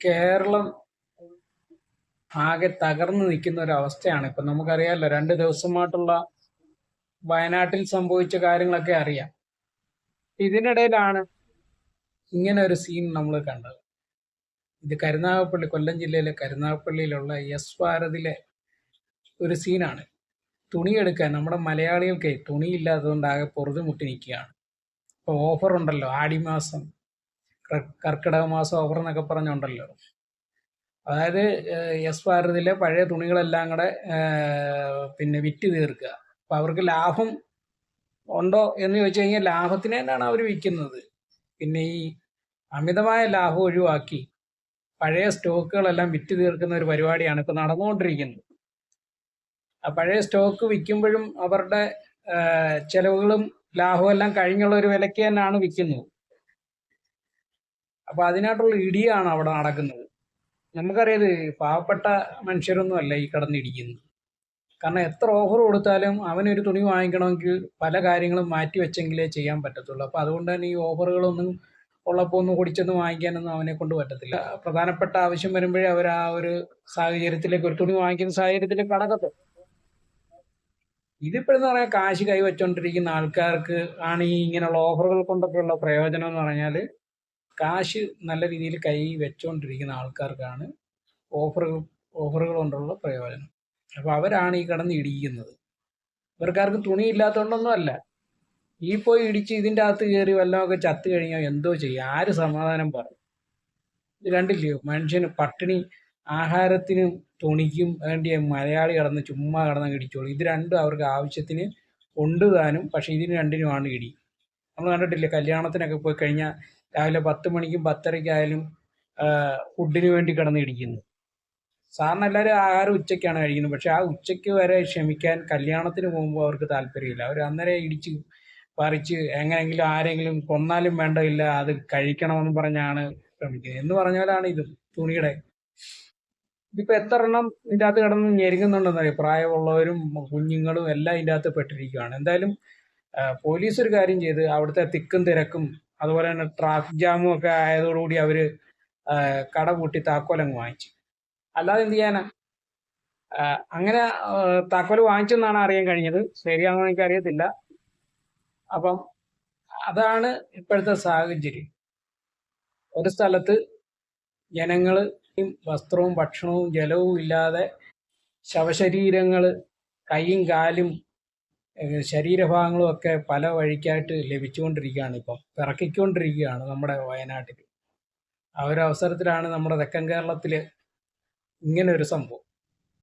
കേരളം ആകെ തകർന്നു നിൽക്കുന്ന ഒരു അവസ്ഥയാണ്. ഇപ്പൊ നമുക്കറിയാമല്ലോ രണ്ട് ദിവസമായിട്ടുള്ള വയനാട്ടിൽ സംഭവിച്ച കാര്യങ്ങളൊക്കെ അറിയാം. ഇതിനിടയിലാണ് ഇങ്ങനെ ഒരു സീൻ നമ്മൾ കണ്ടത്. ഇത് കരുനാഗപ്പള്ളി കൊല്ലം ജില്ലയിലെ കരുനാഗപ്പള്ളിയിലുള്ള എസ് ഭാരതിലെ ഒരു സീനാണ് തുണി എടുക്കാൻ നമ്മുടെ മലയാളികൾക്ക് തുണിയില്ലാത്തതുകൊണ്ട് ആകെ പൊറുതുമുട്ടി നിൽക്കുകയാണ്. ഇപ്പോൾ ഓഫർ ഉണ്ടല്ലോ ആടിമാസം. കർക്കിടക മാസം ഓഫർ എന്നൊക്കെ പറഞ്ഞുണ്ടല്ലോ. അതായത് എസ് ഭാരതിലെ പഴയ തുണികളെല്ലാം കൂടെ പിന്നെ വിറ്റ് തീർക്കുക. അപ്പം അവർക്ക് ലാഭം ഉണ്ടോ എന്ന് ചോദിച്ചു കഴിഞ്ഞാൽ ലാഭത്തിന് തന്നെയാണ് അവർ വിൽക്കുന്നത്. പിന്നെ ഈ അമിതമായ ലാഭം ഒഴിവാക്കി പഴയ സ്റ്റോക്കുകളെല്ലാം വിറ്റ് തീർക്കുന്ന ഒരു പരിപാടിയാണ് ഇപ്പോൾ നടന്നുകൊണ്ടിരിക്കുന്നത്. ആ പഴയ സ്റ്റോക്ക് വിൽക്കുമ്പോഴും അവരുടെ ചിലവുകളും ലാഭവും എല്ലാം കഴിഞ്ഞുള്ള ഒരു വിലയ്ക്ക് തന്നെയാണ് വിൽക്കുന്നത്. അപ്പൊ അതിനായിട്ടുള്ള ഇടിയാണ് അവിടെ നടക്കുന്നത്. നമുക്കറിയത് പാവപ്പെട്ട മനുഷ്യരൊന്നും അല്ല ഈ കിടന്നിടിക്കുന്നത് കാരണം എത്ര ഓഫർ കൊടുത്താലും അവനൊരു തുണി വാങ്ങിക്കണമെങ്കിൽ പല കാര്യങ്ങളും മാറ്റി വെച്ചെങ്കിലേ ചെയ്യാൻ പറ്റത്തുള്ളൂ. അപ്പോൾ അതുകൊണ്ട് തന്നെ ഈ ഓഫറുകളൊന്നും ഉള്ളപ്പോൾ ഒന്നും കുടിച്ചൊന്നും വാങ്ങിക്കാനൊന്നും അവനെ കൊണ്ട് പറ്റത്തില്ല. പ്രധാനപ്പെട്ട ആവശ്യം വരുമ്പോഴേ അവർ ആ ഒരു സാഹചര്യത്തിലേക്ക് ഒരു തുണി വാങ്ങിക്കുന്ന സാഹചര്യത്തിലേക്ക് കടക്കത്തോ ഇതിപ്പോഴെന്ന് പറയാൻ കാശ് കൈവച്ചുകൊണ്ടിരിക്കുന്ന ആൾക്കാർക്ക് ആണ് ഈ ഇങ്ങനെയുള്ള ഓഫറുകൾ കൊണ്ടൊക്കെയുള്ള പ്രയോജനം എന്ന് പറഞ്ഞാൽ കാശ് നല്ല രീതിയിൽ കൈ വെച്ചുകൊണ്ടിരിക്കുന്ന ആൾക്കാർക്കാണ് ഓഫറുകൾ ഓഫറുകൾ കൊണ്ടുള്ള പ്രയോജനം. അപ്പോൾ അവരാണ് ഈ കിടന്ന് ഇടിക്കുന്നത്. ഇവർക്കാർക്കും തുണി ഇല്ലാത്തതുകൊണ്ടൊന്നും അല്ല. ഈ പോയി ഇടിച്ച് ഇതിന്റെ അകത്ത് കയറി വല്ലതൊക്കെ ചത്തു കഴിഞ്ഞാൽ എന്തോ ചെയ്യും? ആര് സമാധാനം പറയും? ഇത് കണ്ടില്ലയോ മനുഷ്യന് പട്ടിണി ആഹാരത്തിനും തുണിക്കും വേണ്ടി മലയാളി കടന്ന് ചുമ്മാ കിടന്ന് ഇടിച്ചോളൂ. ഇത് രണ്ടും അവർക്ക് ആവശ്യത്തിന് പക്ഷേ പക്ഷെ ഇതിന് രണ്ടിനുമാണ് ഇടി. നമ്മൾ കണ്ടിട്ടില്ലേ? കല്യാണത്തിനൊക്കെ പോയി കഴിഞ്ഞാൽ രാവിലെ പത്ത് മണിക്കും പത്തരയ്ക്കായാലും ഫുഡിന് വേണ്ടി കിടന്ന് ഇടിക്കുന്നു സാറിന് എല്ലാവരും ആഹാരം ഉച്ചയ്ക്കാണ് കഴിക്കുന്നത്. പക്ഷെ ആ ഉച്ചയ്ക്ക് വരെ ക്ഷമിക്കാൻ കല്യാണത്തിന് പോകുമ്പോൾ അവർക്ക് താല്പര്യമില്ല. അവർ അന്നേരം ഇടിച്ച് പറിച്ച് എങ്ങനെയെങ്കിലും ആരെങ്കിലും കൊന്നാലും വേണ്ടയില്ല അത് കഴിക്കണമെന്ന് പറഞ്ഞാണ് ശ്രമിക്കുന്നത് എന്ന് പറഞ്ഞാലാണ് ഇത് തുണിയുടെ ഇതിപ്പോ എത്ര എണ്ണം ഇതിന്റെ അകത്ത് കിടന്ന് ഞെരുങ്ങുന്നുണ്ടെന്ന് അറിയാം പ്രായമുള്ളവരും കുഞ്ഞുങ്ങളും എല്ലാം ഇതിന്റെ അകത്ത് പെട്ടിരിക്കുകയാണ്. എന്തായാലും പോലീസ് ഒരു കാര്യം ചെയ്ത് അവിടുത്തെ തിക്കും തിരക്കും അതുപോലെ തന്നെ ട്രാഫിക് ജാമും ഒക്കെ ആയതോടുകൂടി അവർ കട പൂട്ടി താക്കോലങ്ങ് വാങ്ങിച്ചു. അല്ലാതെ എന്ത് ചെയ്യാനാ? അങ്ങനെ താക്കോൽ വാങ്ങിച്ചെന്നാണ് അറിയാൻ കഴിഞ്ഞത്. ശരിയാണോ എനിക്ക് അറിയത്തില്ല. അപ്പം അതാണ് ഇപ്പോഴത്തെ സാഹചര്യം. ഒരു സ്ഥലത്ത് ജനങ്ങൾ വസ്ത്രവും ഭക്ഷണവും ജലവും ഇല്ലാതെ ശവശരീരങ്ങൾ കൈയും കാലും ശരീരഭാഗങ്ങളും ഒക്കെ പല വഴിക്കായിട്ട് ലഭിച്ചുകൊണ്ടിരിക്കുകയാണ് ഇപ്പം. പിറക്കിക്കൊണ്ടിരിക്കുകയാണ് നമ്മുടെ വയനാട്ടിൽ. ആ ഒരു അവസരത്തിലാണ് നമ്മുടെ തെക്കൻ കേരളത്തിൽ ഇങ്ങനെ ഒരു സംഭവം.